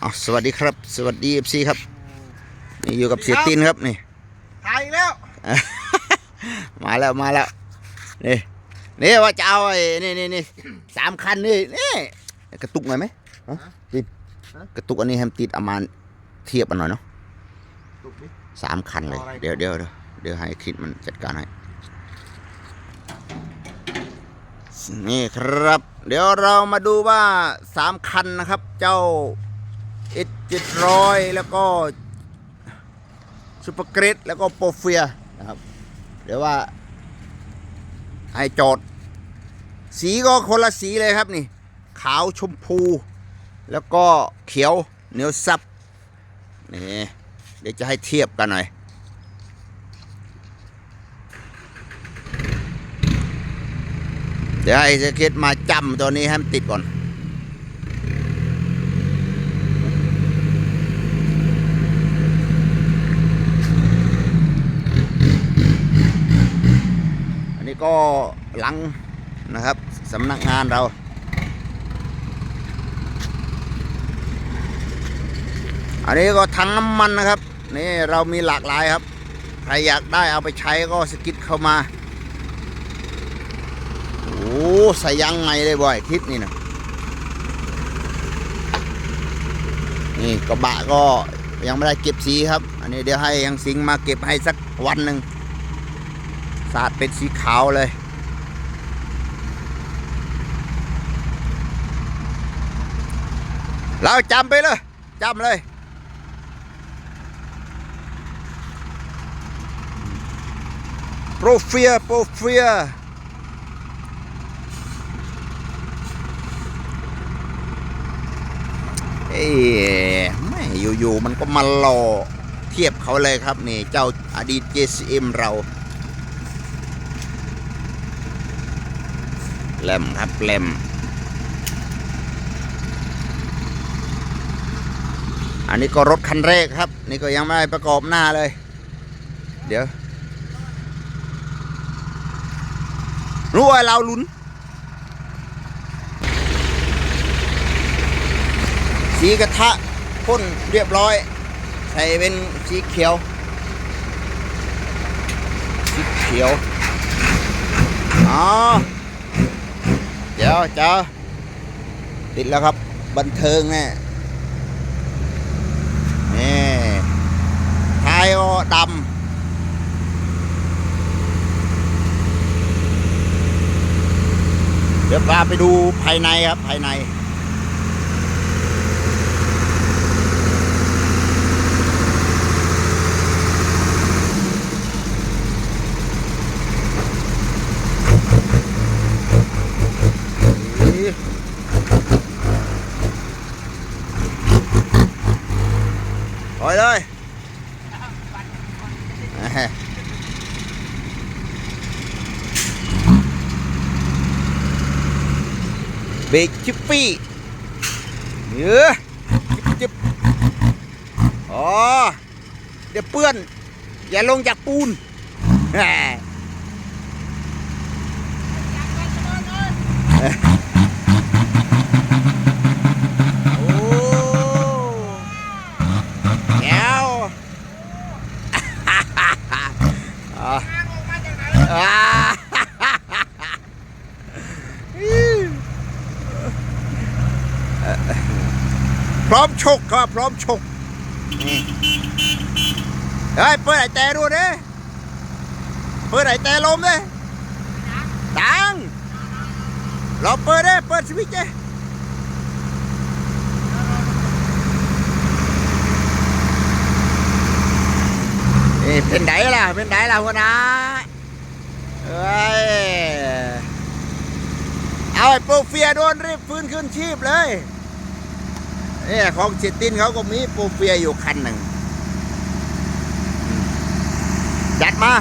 เอาสวัสดีครับ สวัสดีเอฟซีครับนี่อยู่กับเสียตินครับนี่ถ่ายอีกแล้ว มาแล้วมาแล้วนี่นี่ว่าจะเอาไอ้นี่นี่นี่สามคันนี่นี่กระตุกหน่อยไหมฮะติดกระตุกอันนี้ให้มันติดเอามาเทียบกันหน่อยเนาะตุกดิสามคันเลยเอาอะไรเดี๋ยวเดี๋ยวเดี๋ยวเดี๋ยวให้คิดมันจัดการให้นี่ครับ เดี๋ยวเรามาดูว่าสามคันนะครับ เจ้า เอเจ็ดรอยแล้วก็ซูเปอร์เกรดแล้วก็โปรเฟียนะครับเดี๋ยวว่าให้จอด สีก็คนละสีเลยครับนี่ ขาวชมพู แล้วก็เขียวเหนียวซับนี่เดี๋ยวจะให้เทียบกันหน่อยเดี๋ยวให้สเก็ตมาจำตัวนี้ให้มันติดก่อน ก็หลังนะครับสำนักงานเรา อันนี้ก็ถังน้ำมันนะครับ นี่เรามีหลากหลายครับ ใครอยากได้เอาไปใช้ก็สกิดเข้ามา โอ้ใส่ยางใหม่เลยบ่อยคลิปนี่นะนี่กระบะก็ยังไม่ได้เก็บสีครับ อันนี้เดี๋ยวให้ยังสิงมาเก็บให้สักวันหนึ่ง สาดเป็นสีขาวเลย เราจำไปเลยจำเลย โปรเฟีย โปรเฟียเอ้ยไม่อยู่ๆมันก็มาหล่อเทียบเขาเลยครับนี่ เจ้าอดีต JCM เรา แลมครับแลมอันนี้ก็รถคันแรกครับ นี่ก็ยังไม่ได้ประกอบหน้าเลย เดี๋ยว รู้ว่าเราลุ้น สีกระทะพ่นเรียบร้อย ใส่เป็นสีเขียว สีเขียว อ๋อ เดี๋ยวเจ้าติดแล้วครับ บันเทิงแน่นี่ท้ายดำเดี๋ยวพาไปดูภายในครับภายใน ปล่อยเลย เบรกชิปปี้เยอะจิบจิบอ๋อเดี๋ยวเปื้อน อย่าลงจากปูนแหมโอ้แก้ว อ่าอ่า พร้อมชกครับพร้อมชกเฮ้ยเปิดไอ้แต่ดูดิเปิดไอ้แต่ลมดิดังเราเปิดดิเปิดสวิตช์ดินี่เป็นไดล่ะเป็นไดล่ะหัวหน้าเอ้ยเอาไอ้โปรเฟียโดนรีบฟื้นคืนชีพเลย เนี่ยของเจตินเขาก็มีโปรเฟียอยู่คันหนึ่งจัดมา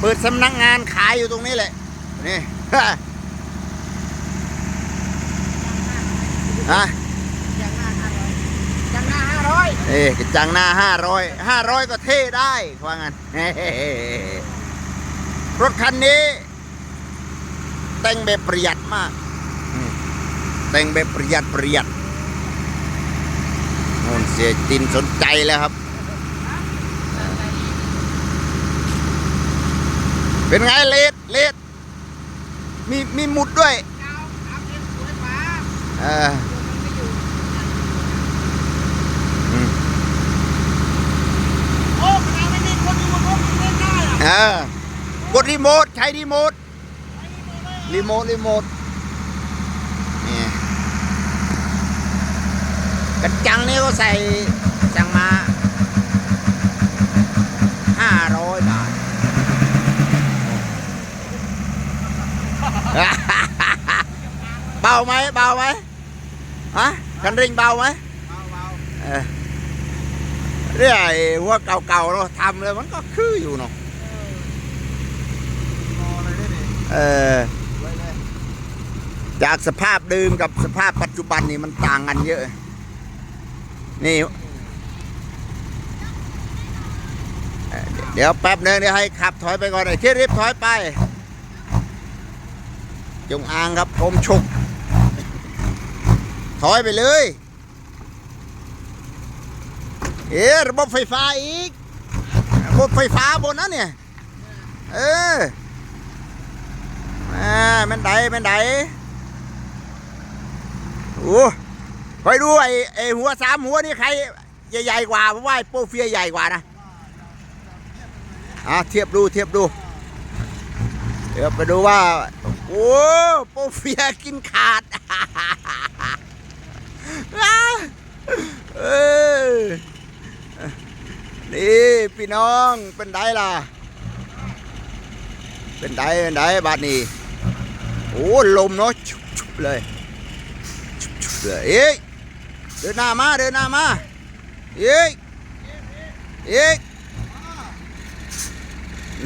เปิดสำนักงานขายอยู่ตรงนี้แหละ นี่ฮะจังหน้าห้าร้อยจังหน้าห้าร้อยเอ้กระจังหน้าห้าร้อยห้าร้อยก็เท่ได้ว่างั้นรถคันนี้ แต่งแบบประหยัดมากอืมแต่งแบบประหยัดประหยัดโอ้ เสียจินสนใจแล้วครับ เป็นไงเลดเลดมีมีหมุดด้วยเออาเก็บสวยกว่าเออมันไม่อยู่อืมโอ้ขนาดไม่มีคนอยู่บนรถยังเล่ได้อะเออกดรีโมท ใช้รีโมท รีโมท รีโมทนี่ กระจังนี่ก็ใส่จังมาห้าร้อยบาทเบาไหมเบาไหมฮะคันร่งเบาไหมเบาเบาเออเรื่อยหัวเก่าๆเนาทำเลยมันก็คืออยู่เนาะพอเออจากสภาพเดิมกับสภาพปัจจุบันนี่มันต่างกันเยอะ นี่ เดี๋ยวแป๊บหนึงเดี๋ยวให้ขับถอยไปก่อนไอ้ที่รีบถอยไป จงอางครับผมฉุก ถอยไปเลย เอ๊ระบบไฟฟ้าอีกระบบไฟฟ้าบนนั้นเนี่ย เอออ่าแมันไดแมันไดโอ้ คอยดูไอ้ไอ้หัวสามหัวนี่ใครใหญ่ๆกว่าเพราะว่าโปรเฟียใหญ่กว่านะอะเทียบดูเทียบดู เดี๋ยวไปดูว่า โอ้โปรเฟียกินขาดเออนี่พี่น้องเป็นไดล่ะ เป็นไดเป็นไดบาดนี้โอ้ลมเนาะชุบชุบเลยชุบชุบเลยเอ้ย เดินหน้ามา เดินหน้ามาเอ้ยเอ้ย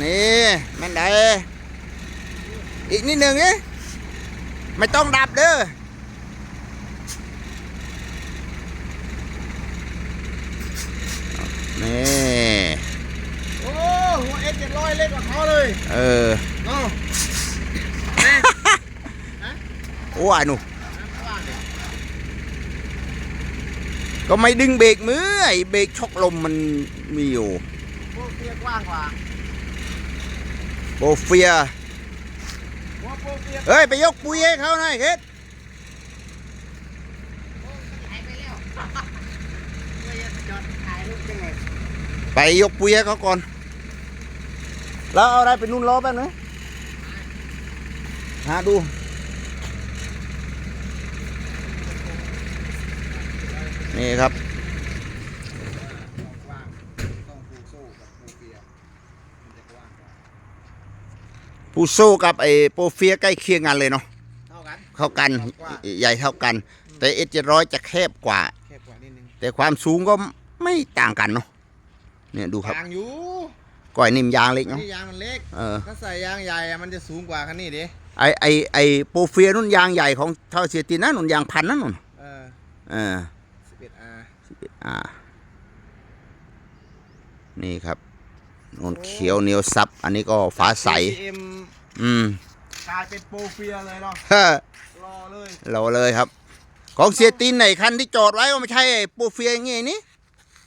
นี่แมันไดอีกนิดหนึ่งนี่ไม่ต้องดับเด้อนี่โอ้หัวเอ็ดเจ็ดร้อยเล็กกว่าเขาเลย เออเนาะโอ้ยหนู ก็ไม่ดึงเบรกมือไอ้เบรกช็อกลมมันมีอยู่พวกเฟียกว้างกว่าโปรเฟียหัวโปรเฟียเฮ้ย ไปยกปุยให้เขาหน่อยเฮ็ดหายไปแล้วไม่อยากจอดถ่ายรูปยังไงไปยกปุยให้เขาก่อน แล้วเอาอะไรไปนุ่นล้อแป๊บนึงหาดู นี่ครับกว้างต้องฟูโซ่กับโปรเฟียมันจะกว้างกว่าปูโซ่กับไอ้โปรเฟียใกล้เคียงกันเลยเนาะเท่ากันเท่ากันกว้างใหญ่เท่ากัน แต่เอเจ็ดร้อยจะแคบกว่า แคบกว่านิดนึงแต่ความสูงก็ไม่ต่างกันเนาะเนี่ยดูครับยางอยู่ก้อยนิ่มยางเล็กเนาะนี่ยางมันเล็กเออถ้าใส่ยางใหญ่อะมันจะสูงกว่าคันนี้ดิไอไอไอโปรเฟียนุ่นยางใหญ่ของเท่าเสียตินนะนุ่นยางพันนั่นนุ่นเออเออ 11R อ่า นี่ครับนุ่นเขียวเหนียวซับ อันนี้ก็ฟ้าใส CM อืมกลายเป็นโปรเฟียเลยเนาะเฮ้อรอเลยเราเลยครับ ของเสียตินไหนคันที่จอดไว้ก็ไม่ใช่ไอ้โปรเฟียอย่างงี้นี่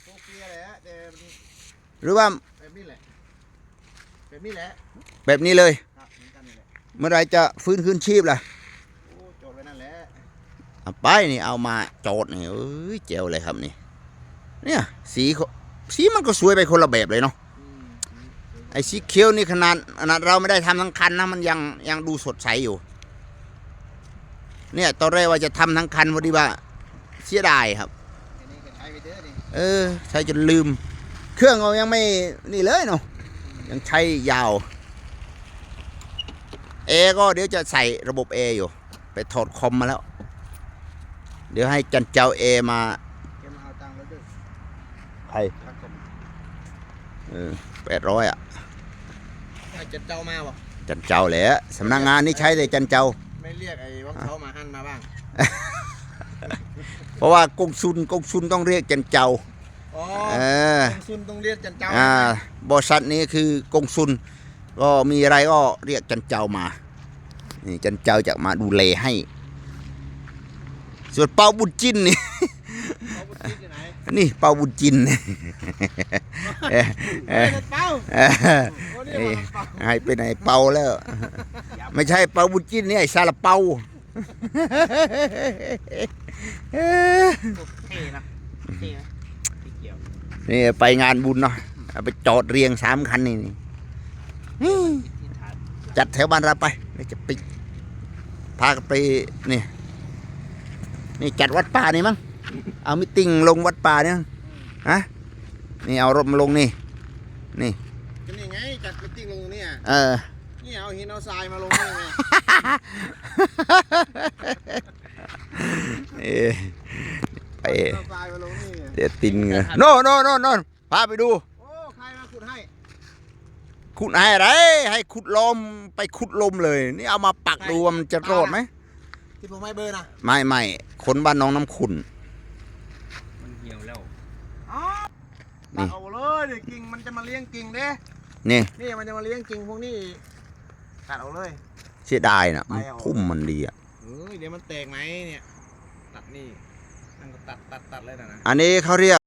โปรเฟียแหละแต่มันหรือว่าแบบนี้แหละ แบบนี้แหละแบบนี้เลย ครับเหมือนกันนี่แหละเมื่อไรจะฟื้นคืนชีพล่ะโอ้จดไว้นั่นแหละ เอาไปนี่เอามาโจดนี่เอ้ยเจ๋วเลยครับนี่ เนี่ยสีเขาสีมันก็สวยไปคนละแบบเลยเนาะอืมไอ้สีเขียวนี่ขนาดขนาดเราไม่ได้ทำทั้งคันนะมันยังยังดูสดใสอยู่ เนี่ยตอนแรกว่าจะทำทั้งคันพอดีว่าเสียดายครับอันนี้ก็ใช้ไปเด้อนี่เออใช้จนลืม เครื่องเรายังไม่นี่เลยเนาะยังใช้ยาวเอร์ก็เดี๋ยวจะใส่ระบบเออยู่ ไปถอดคอมมาแล้ว เดี๋ยวให้จันเจ้าเอมาแกมาเอาตังค์แล้วเด้อ ใครครับผมเออแปดร้อยอะให้จัดเจ้ามาบอกจันเจ้าแหละสำนักงานนี่ใช้แต่จันเจ้า ไม่เรียกไอ้วังเขามาหั่นมาบ้าง เพราะว่ากงซุนกงซุนต้องเรียกจันเจ้าอ๋อเออ กงซุนต้องเรียกจันเจ้าอ่าบริษัทนี้คือกงซุน ก็มีอะไรก็เรียกจันเจ้ามา นี่จันเจ้าจะมาดูแลให้ ส่วนเปาบุญจินนี่ เขาบุญ คิดอยู่ไห นนี่เปาบุญจินเอ้ยเอ้ยเป้าเอ้ยโอ้นี่เอ้ยมันเป้าให้ไปไหนเปาแล้ว ไม่ใช่เปาบุญจินนี่ไอ้ซาลาเปาเอ้ยเท่นะเท่นะไม่เกี่ยวนี่ไปงานบุญเนาะเอาไปจอดเรียงสามคันนี่นี่ที่ฐานจัดแถวบ้านเราไปเดี๋ยวจะไปพากันไปนี่นี่จัดวัดป่านี่มั้ง เอามิติ้งลงวัดป่าเนี่ยมั้งฮะนี่เอารถมาลงนี่ นี่ก็นี่ไงจัดมิตติ้งลงเนี่ยเออนี่เอาหินเอาทรายมาลงนี่ไงเอ้ยไปเอาทรายมาลงนี่ไงเดี๋ยวตินเงโน่โน่โน่โน่พาไปดูโอ้ใครมาขุดให้ขุดให้อะไรให้ขุดลมไปขุดลมเลย นี่เอามาปักดูว่ามันจะรอดไหมที่ผมให้เบอร์นะไม่ไม่คนบ้านน้องน้ำขุนมันเหี่ยวแล้ว ตัดเอาเลยเดี๋ยวกิ่งมันจะมาเลี้ยงกิ่งเด้นี่นี่มันจะมาเลี้ยงกิ่งพวกนี้ตัดเอาเลย เสียดายนะมันไปเอาพุ่มมันดีอะ เฮ้ยเดี๋ยวมันแตกไหมเนี่ย ตัดนี่นั่นก็ตัดตัดตัดเลยนะนะ อันนี้เขาเรียก